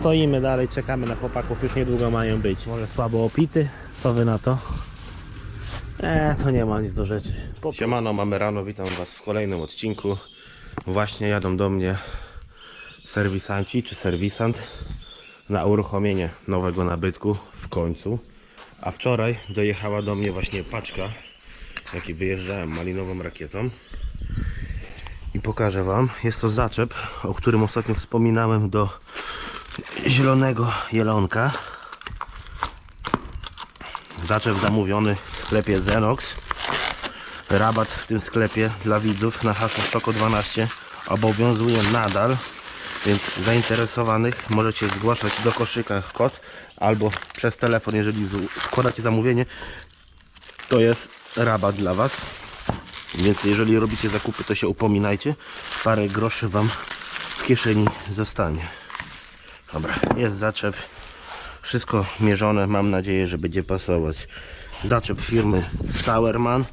stoimy dalej, czekamy na chłopaków, już niedługo mają być. Może słabo opity, co wy na to? Eee, to nie ma nic do rzeczy. Siemano, mamy rano, witam was w kolejnym odcinku. Właśnie jadą do mnie serwisanci czy serwisant na uruchomienie nowego nabytku w końcu. A wczoraj dojechała do mnie właśnie paczka, jaki wyjeżdżałem malinową rakietą. I pokażę wam, jest to zaczep, o którym ostatnio wspominałem do zielonego jelonka. Zaczep zamówiony w sklepie Zenox. Rabat w tym sklepie dla widzów na hasło Szoko12 obowiązuje nadal, więc zainteresowanych możecie zgłaszać do koszyka kod albo przez telefon, jeżeli składacie zamówienie, to jest rabat dla Was. Więc jeżeli robicie zakupy, to się upominajcie. Parę groszy Wam w kieszeni zostanie. Dobra, jest zaczep. Wszystko mierzone, mam nadzieję, że będzie pasować. Zaczep firmy Sauerman.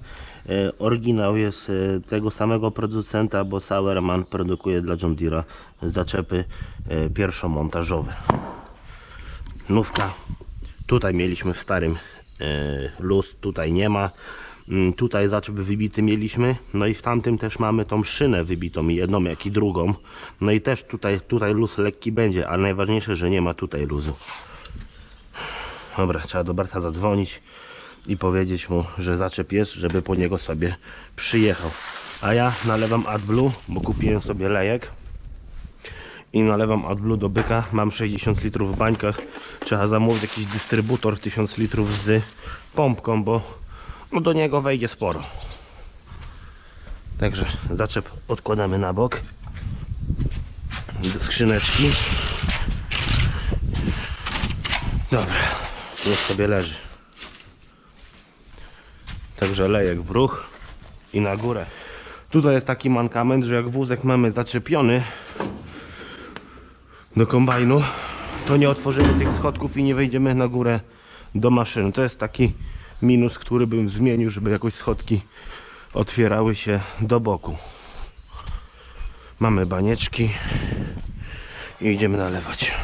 E, Oryginał jest e, tego samego producenta, bo Sauerman produkuje dla John Deere'a zaczepy e, pierwszomontażowe. Nówka. Tutaj mieliśmy w starym luz, tutaj nie ma. Mm, Tutaj zaczep wybity mieliśmy, no i w tamtym też mamy tą szynę wybitą, i jedną jak i drugą. No i też tutaj, tutaj luz lekki będzie, ale najważniejsze, że nie ma tutaj luzu. Dobra, trzeba do Berta zadzwonić i powiedzieć mu, że zaczep jest, żeby po niego sobie przyjechał. A ja nalewam AdBlue, bo kupiłem sobie lejek i nalewam AdBlue do byka. Mam 60 litrów w bańkach. Trzeba zamówić jakiś dystrybutor 1000 litrów z pompką, bo no do niego wejdzie sporo. Także zaczep odkładamy na bok do skrzyneczki. Dobra, niech sobie leży. Także lejek w ruch i na górę. Tutaj jest taki mankament, że jak wózek mamy zaczepiony do kombajnu, to nie otworzymy tych schodków i nie wejdziemy na górę do maszyny. To jest taki minus, który bym zmienił, żeby jakoś schodki otwierały się do boku. Mamy banieczki i idziemy nalewać.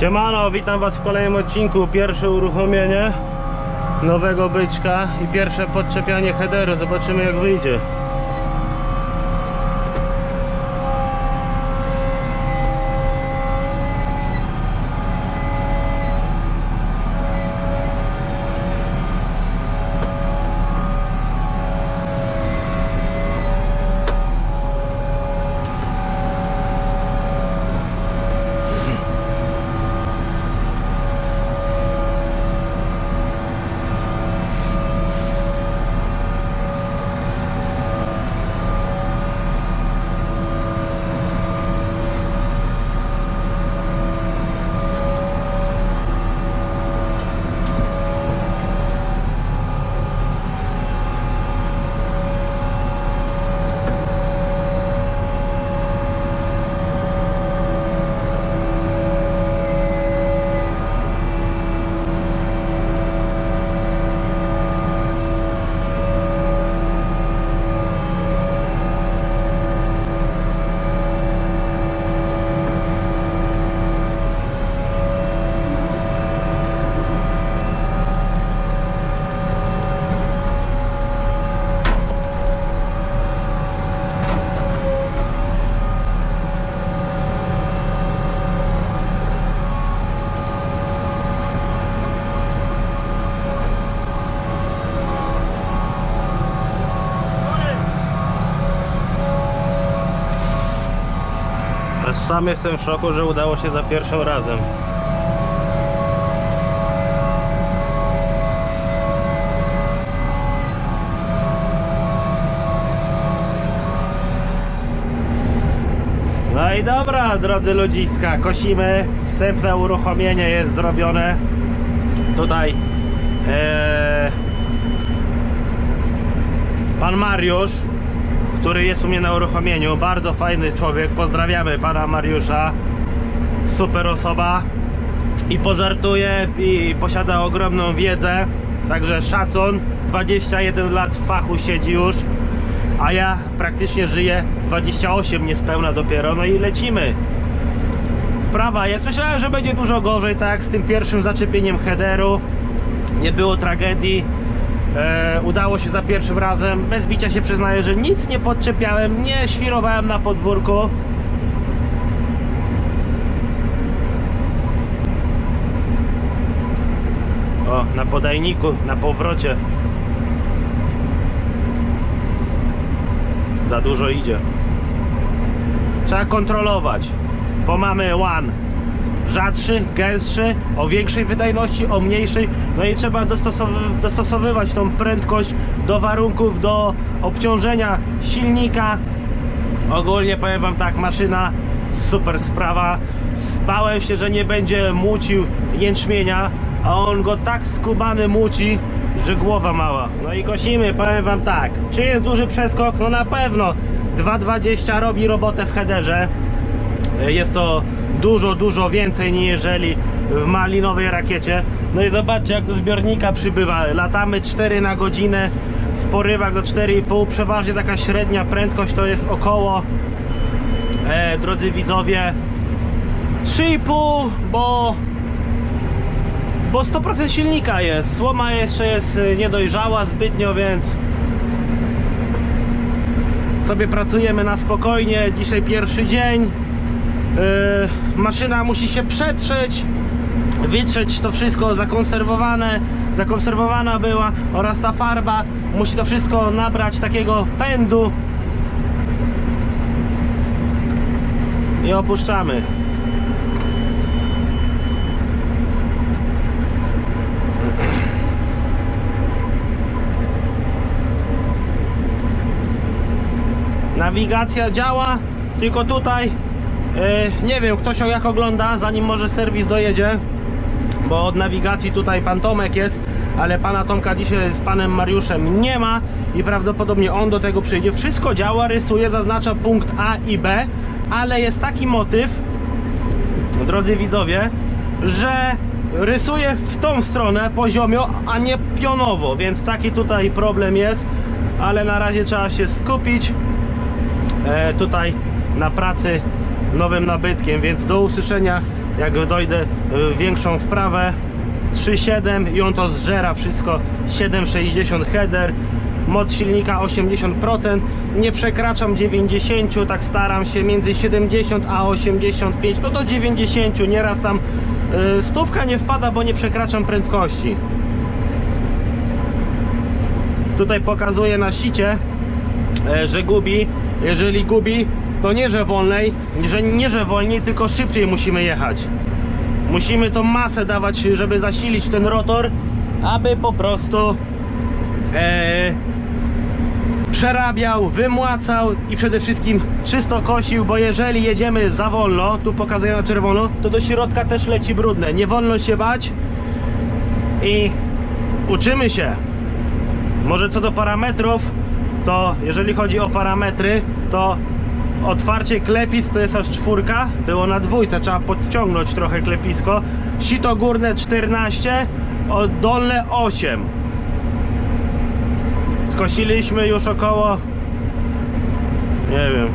Siemano, witam was w kolejnym odcinku. Pierwsze uruchomienie nowego byczka i pierwsze podczepianie headeru. Zobaczymy jak wyjdzie. Aż Sam jestem w szoku, że udało się za pierwszym razem. No i dobra, drodzy ludziska, kosimy. Wstępne uruchomienie jest zrobione. Tutaj e, pan Mariusz, który jest u mnie na uruchomieniu, bardzo fajny człowiek. Pozdrawiamy pana Mariusza. Super osoba i pożartuje i posiada ogromną wiedzę. Także szacun. 21 lat w fachu siedzi już. a ja praktycznie żyję 28 niespełna dopiero, no i lecimy. Wprawa jest, myślałem, że będzie dużo gorzej, tak, z tym pierwszym zaczepieniem headeru, nie było tragedii, e, udało się za pierwszym razem, bez bicia się przyznaję, że nic nie podczepiałem, nie świrowałem na podwórku, O, na podajniku, na powrocie. Za dużo idzie. Trzeba kontrolować, bo mamy one rzadszy, gęstszy, o większej wydajności, o mniejszej. No i trzeba dostosowy- dostosowywać tą prędkość do warunków, do obciążenia silnika. Ogólnie powiem wam tak, maszyna super sprawa. Spałem się, że nie będzie mucił jęczmienia, a on go tak skubany muci, że głowa mała. No i kosimy, powiem wam tak. Czy jest duży przeskok? No na pewno. 2,20 robi robotę w headerze. Jest to dużo, dużo więcej niż jeżeli w malinowej rakiecie. No i zobaczcie jak do zbiornika przybywa. Latamy 4 na godzinę w porywach do 4,5. Przeważnie taka średnia prędkość to jest około, e, drodzy widzowie, 3,5, bo bo 100% silnika jest. Słoma jeszcze jest y, niedojrzała zbytnio, więc sobie pracujemy na spokojnie. Dzisiaj pierwszy dzień. Yy, maszyna musi się przetrzeć, wytrzeć to wszystko zakonserwowane, zakonserwowana była oraz ta farba musi to wszystko nabrać takiego pędu i opuszczamy. Nawigacja działa, tylko tutaj e, nie wiem, ktoś ją jak ogląda, zanim może serwis dojedzie, bo od nawigacji tutaj pan Tomek jest, ale pana Tomka dzisiaj z panem Mariuszem nie ma i prawdopodobnie on do tego przyjdzie. Wszystko działa, rysuje, zaznacza punkt A i B, ale jest taki motyw, drodzy widzowie, że rysuje w tą stronę poziomio, a nie pionowo, więc taki tutaj problem jest, ale na razie trzeba się skupić e, tutaj na pracy nowym nabytkiem, więc do usłyszenia jak dojdę w większą wprawę. 3.7 i on to zżera wszystko. 7.60 header moc silnika 80% nie przekraczam 90 tak staram się między 70 a 85 no do 90 nieraz tam y, stówka nie wpada bo nie przekraczam prędkości. Tutaj pokazuję na sicie e, że gubi jeżeli gubi to nie że wolnej że nie że wolniej tylko szybciej musimy jechać musimy tą masę dawać żeby zasilić ten rotor aby po prostu e, przerabiał, wymłacał i przede wszystkim czysto kosił, bo jeżeli jedziemy za wolno, tu pokazuję na czerwono, to do środka też leci brudne. Nie wolno się bać i uczymy się. Może co do parametrów, to jeżeli chodzi o parametry, to otwarcie klepisk to jest aż czwórka, było na dwójce, trzeba podciągnąć trochę klepisko. Sito górne 14, o dolne 8. Skosiliśmy już około nie wiem.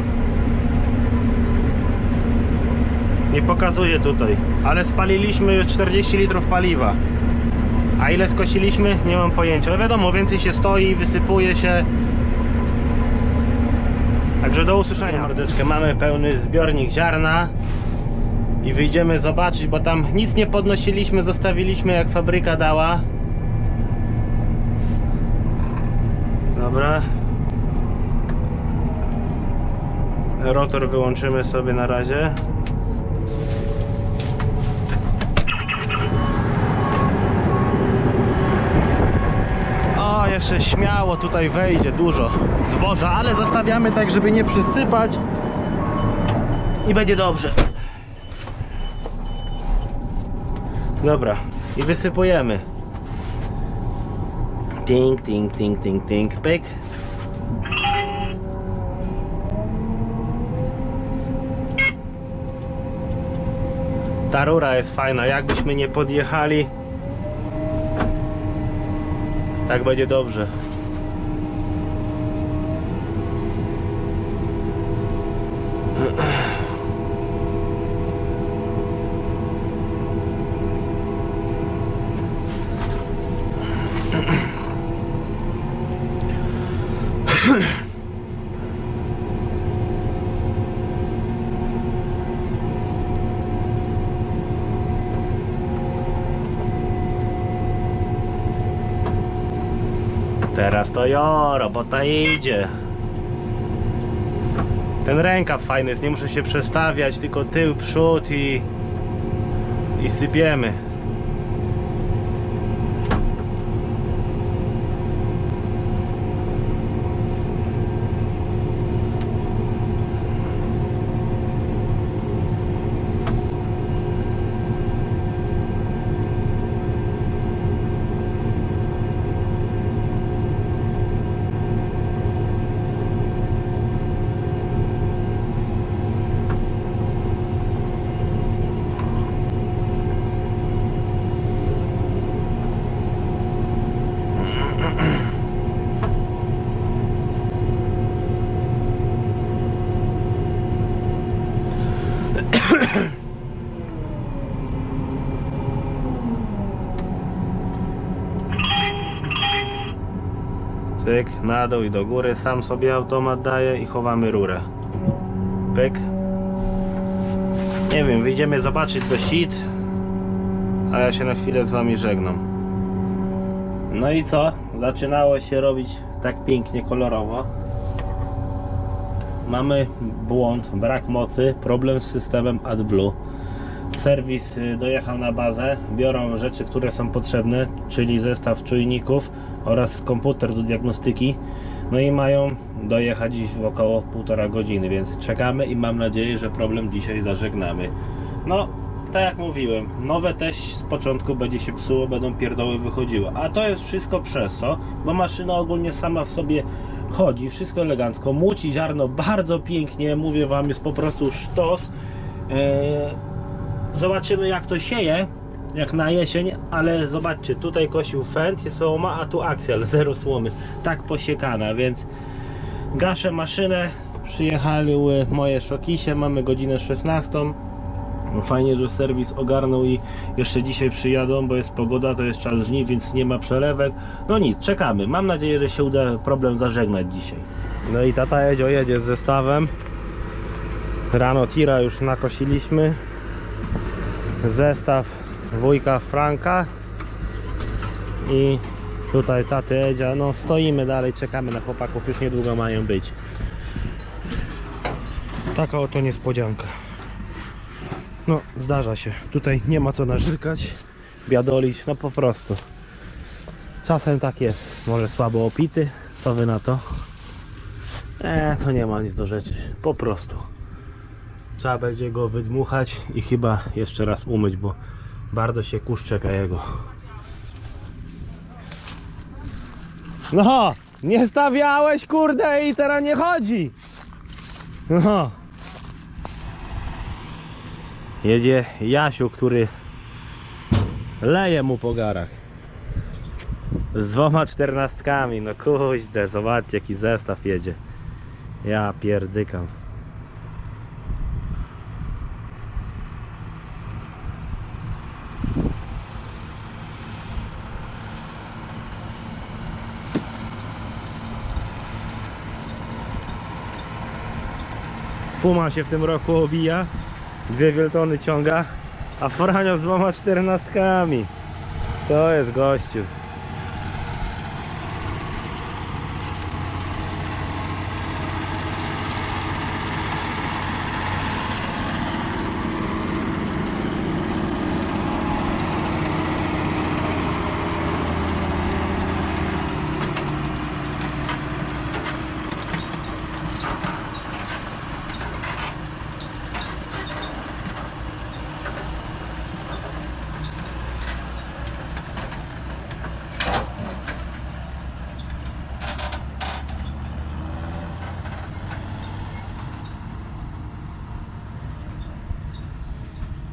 Nie pokazuję tutaj ale spaliliśmy już 40 litrów paliwa. A ile skosiliśmy? Nie mam pojęcia. Ale wiadomo więcej się stoi wysypuje się także do usłyszenia mordeczkę mamy pełny zbiornik ziarna i wyjdziemy zobaczyć bo tam nic nie podnosiliśmy zostawiliśmy jak fabryka dała Dobra. Rotor wyłączymy sobie na razie. O, jeszcze śmiało tutaj wejdzie dużo zboża, ale zostawiamy tak, żeby nie przysypać i będzie dobrze. Dobra, i wysypujemy. Ting, ting, ting, ting, ting, pyk. Ta rura jest fajna, jakbyśmy nie podjechali tak będzie dobrze. Jo, robota idzie. Ten rękaw fajny jest, nie muszę się przestawiać, tylko tył, przód i, i sypiemy. Cyk, na dół i do góry, sam sobie automat daje i chowamy rurę. Pyk. Nie wiem, wyjdziemy zobaczyć do sit, a ja się na chwilę z wami żegnam. No i co? Zaczynało się robić tak pięknie, kolorowo. Mamy błąd, brak mocy, problem z systemem AdBlue. Serwis y, dojechał na bazę, biorą rzeczy, które są potrzebne, czyli zestaw czujników oraz komputer do diagnostyki. No i mają dojechać w około półtora godziny, więc czekamy i mam nadzieję, że problem dzisiaj zażegnamy. No, tak jak mówiłem, nowe też z początku będzie się psuło, będą pierdoły wychodziły. A to jest wszystko przez to, bo maszyna ogólnie sama w sobie chodzi, wszystko elegancko, muci ziarno bardzo pięknie, mówię wam, jest po prostu sztos. Eee, Zobaczymy jak to sieje, jak na jesień, ale zobaczcie, tutaj kosił fent, jest słoma, a tu aksjal, zero słomy, tak posiekana, więc gaszę maszynę, przyjechały moje szokisie, mamy godzinę 16. Fajnie, że serwis ogarnął i jeszcze dzisiaj przyjadą, bo jest pogoda, to jest czas żniw, więc nie ma przelewek. No nic, czekamy. Mam nadzieję, że się uda problem zażegnać dzisiaj. No i tata Edzio jedzie z zestawem. Rano tira już nakosiliśmy zestaw wujka Franka i tutaj taty Edzia, no stoimy dalej, czekamy na chłopaków, już niedługo mają być. Taka oto niespodzianka. No, zdarza się. Tutaj nie ma co narzekać, biadolić, no po prostu. Czasem tak jest. Może słabo opity, co wy na to? Eee, to nie ma nic do rzeczy. Po prostu. Trzeba będzie go wydmuchać i chyba jeszcze raz umyć, bo bardzo się kurz czepia jego. No, nie stawiałeś kurde i teraz nie chodzi. No. Jedzie Jasiu, który leje mu po garach. Z dwoma czternastkami, no kuźde, zobaczcie jaki zestaw jedzie. Ja pierdykam. Puma się w tym roku obija, dwie wieltony ciąga, a Franio z dwoma czternastkami. To jest gościu.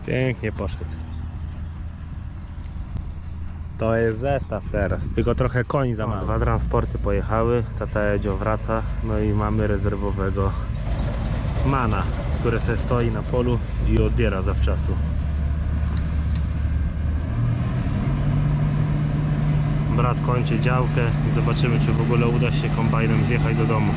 Pięknie poszedł. To jest zestaw teraz, tylko trochę koń za mało. Dwa transporty pojechały, tata Edzio wraca, no i mamy rezerwowego mana, który sobie stoi na polu i odbiera zawczasu. Brat kończy działkę i zobaczymy czy w ogóle uda się kombajnem zjechać do domu.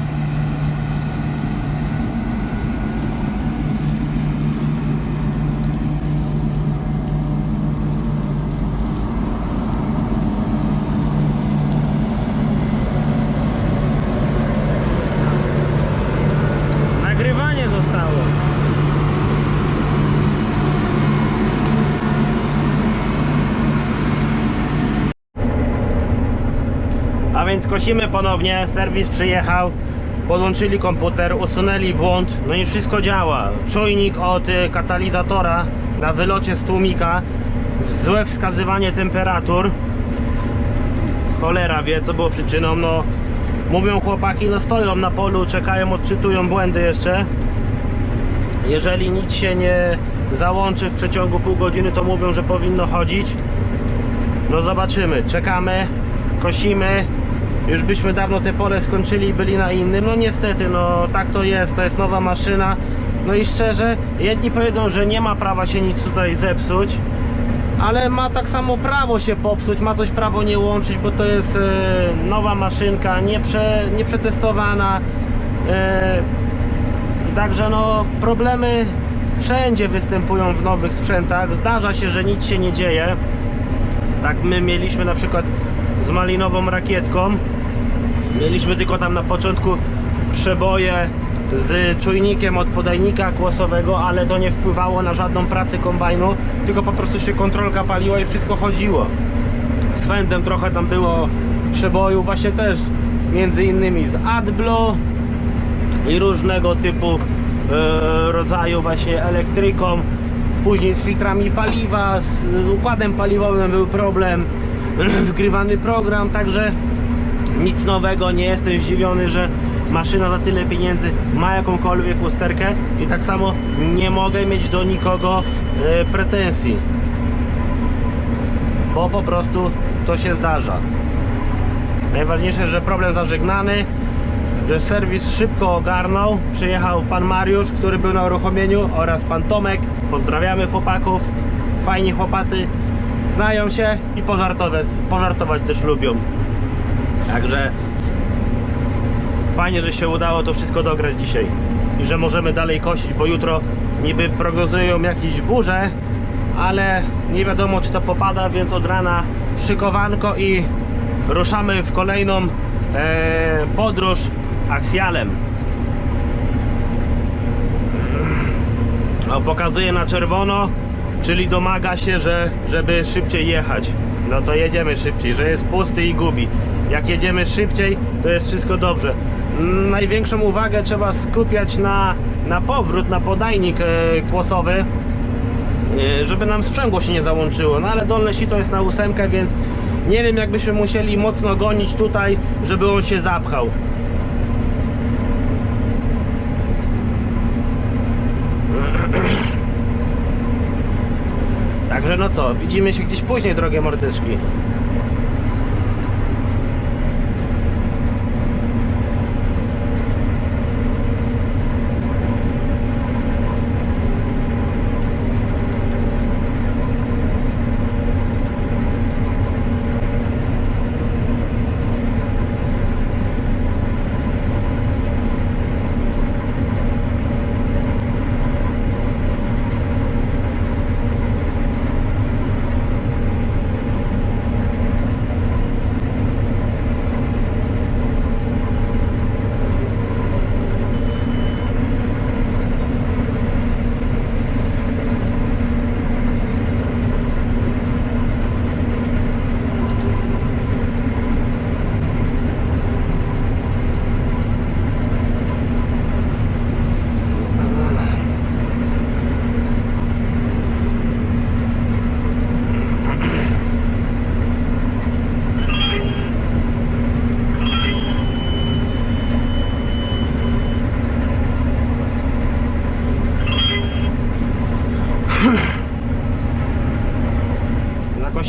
Więc kosimy ponownie, serwis przyjechał, podłączyli komputer, usunęli błąd, no i wszystko działa. Czujnik od y, katalizatora na wylocie z tłumika, złe wskazywanie temperatur. Cholera wie co było przyczyną, no mówią chłopaki, no stoją na polu, czekają, odczytują błędy jeszcze. Jeżeli nic się nie załączy w przeciągu pół godziny, to mówią, że powinno chodzić. No zobaczymy, czekamy, kosimy. Już byśmy dawno te pole skończyli i byli na innym. No niestety, no tak to jest, to jest nowa maszyna. No i szczerze, jedni powiedzą, że nie ma prawa się nic tutaj zepsuć, ale ma tak samo prawo się popsuć, ma coś prawo nie łączyć, bo to jest e, nowa maszynka, nieprze, nieprzetestowana. E, Także no problemy wszędzie występują w nowych sprzętach. Zdarza się, że nic się nie dzieje. Tak my mieliśmy na przykład z malinową rakietką. Mieliśmy tylko tam na początku przeboje z czujnikiem od podajnika kłosowego, ale to nie wpływało na żadną pracę kombajnu, tylko po prostu się kontrolka paliła i wszystko chodziło. Z fendem trochę tam było przeboju, właśnie też między innymi z AdBlue i różnego typu e, rodzaju właśnie elektryką. Później z filtrami paliwa, z układem paliwowym był problem, wgrywany program, także nic nowego, nie jestem zdziwiony, że maszyna za tyle pieniędzy ma jakąkolwiek usterkę i tak samo nie mogę mieć do nikogo e, pretensji, bo po prostu to się zdarza. Najważniejsze, że problem zażegnany, że serwis szybko ogarnął. Przyjechał pan Mariusz, który był na uruchomieniu oraz pan Tomek. Pozdrawiamy chłopaków. Fajni chłopacy. Znają się i pożartować, pożartować też lubią. Także fajnie, że się udało to wszystko dograć dzisiaj. I że możemy dalej kosić, bo jutro niby prognozują jakieś burze, ale nie wiadomo czy to popada, więc od rana szykowanko i ruszamy w kolejną e, podróż aksjalem. O, pokazuje na czerwono, czyli domaga się, że, żeby szybciej jechać. No to jedziemy szybciej, że jest pusty i gubi. Jak jedziemy szybciej, to jest wszystko dobrze. Mm, Największą uwagę trzeba skupiać na, na powrót, na podajnik e, kłosowy, e, żeby nam sprzęgło się nie załączyło. No ale dolne sito jest na ósemkę, więc nie wiem jakbyśmy musieli mocno gonić tutaj, żeby on się zapchał. Także no co, widzimy się gdzieś później, drogie mordeczki.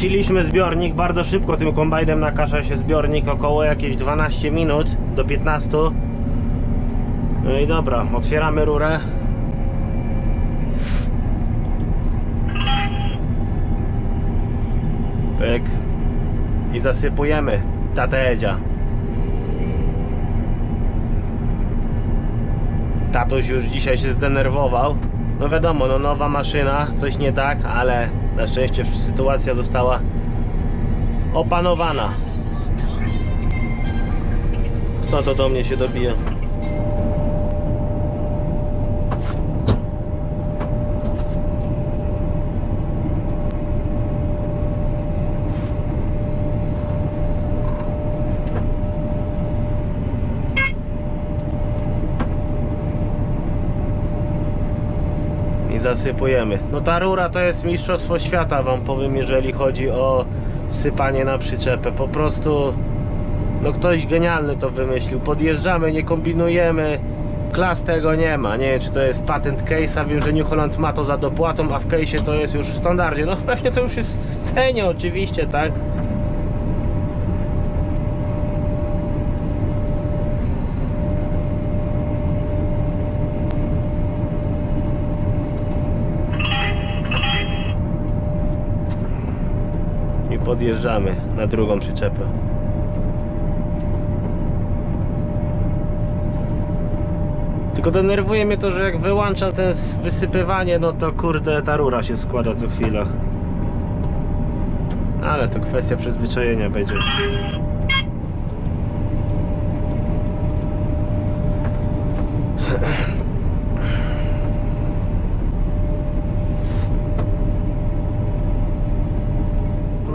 Nakosiliśmy zbiornik bardzo szybko tym kombajnem nakasza się zbiornik około jakieś 12 minut do 15 no i dobra, otwieramy rurę. Pyk. I zasypujemy tatę Edzia. Tatuś już dzisiaj się zdenerwował. No wiadomo, no nowa maszyna, coś nie tak, ale na szczęście sytuacja została opanowana. Kto to do mnie się dobija? Zasypujemy. No ta rura to jest mistrzostwo świata wam powiem, jeżeli chodzi o sypanie na przyczepę. Po prostu no ktoś genialny to wymyślił. Podjeżdżamy, nie kombinujemy. Klas tego nie ma. Nie wiem, czy to jest patent case'a. Wiem, że New Holland ma to za dopłatą, a w case'ie to jest już w standardzie. No pewnie to już jest w cenie oczywiście, tak? Podjeżdżamy na drugą przyczepę. Tylko denerwuje mnie to, że jak wyłączam to wysypywanie, no to kurde ta rura się składa co chwila. Ale to kwestia przyzwyczajenia będzie.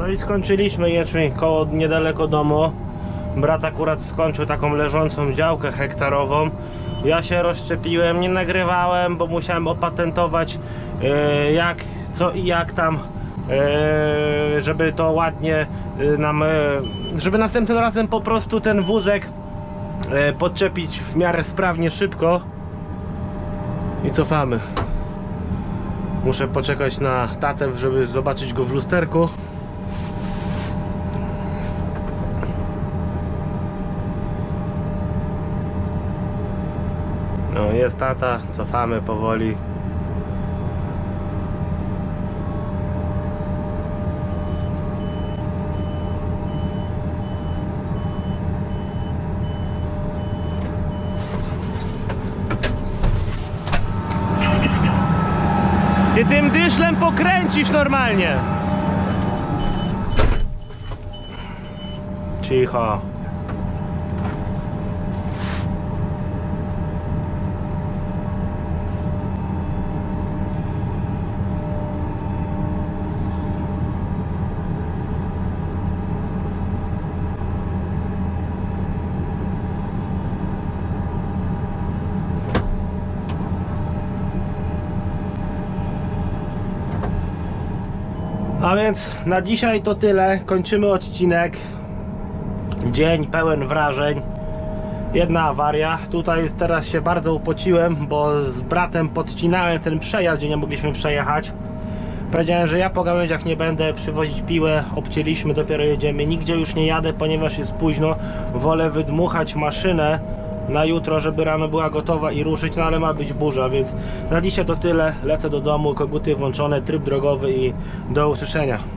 No i skończyliśmy jeczmień koło niedaleko domu. Brat akurat skończył taką leżącą działkę hektarową. Ja się rozszczepiłem, nie nagrywałem, bo musiałem opatentować e, jak, co i jak tam, e, żeby to ładnie e, nam, e, żeby następnym razem po prostu ten wózek e, podczepić w miarę sprawnie, szybko. I cofamy. Muszę poczekać na tatę, żeby zobaczyć go w lusterku. No jest tata, cofamy powoli. Ty tym dyszlem pokręcisz normalnie. Cicho. Więc na dzisiaj to tyle. Kończymy odcinek. Dzień pełen wrażeń. Jedna awaria. Tutaj teraz się bardzo upociłem, bo z bratem podcinałem ten przejazd, gdzie nie mogliśmy przejechać. Powiedziałem, że ja po gałęziach nie będę przywozić piłę. Obcięliśmy, dopiero jedziemy. Nigdzie już nie jadę, ponieważ jest późno. Wolę wydmuchać maszynę na jutro, żeby rano była gotowa i ruszyć, no ale ma być burza, więc na dzisiaj to tyle. Lecę do domu, koguty włączone, tryb drogowy i do usłyszenia.